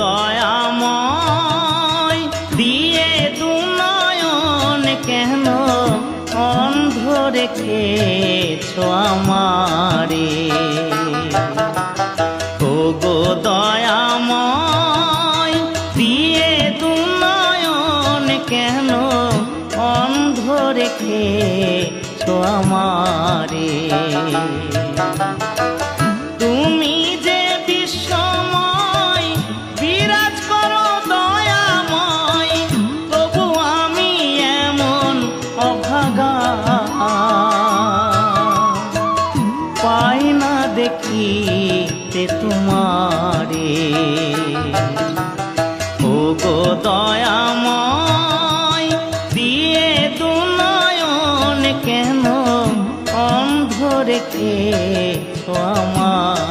দয়াময়। দিয়ে দুনয়ন কেন অন্ধ রেখেছ আমারে? ও গো দয়াময়, দিয়ে দুনয়ন কেন অন্ধ রেখেছ আমারে? অভাগা পাই না দেখি তে তোমার। ও গো দয়াময়, দিয়ে দুনয়ন কেন অন্ধ রেখে আমার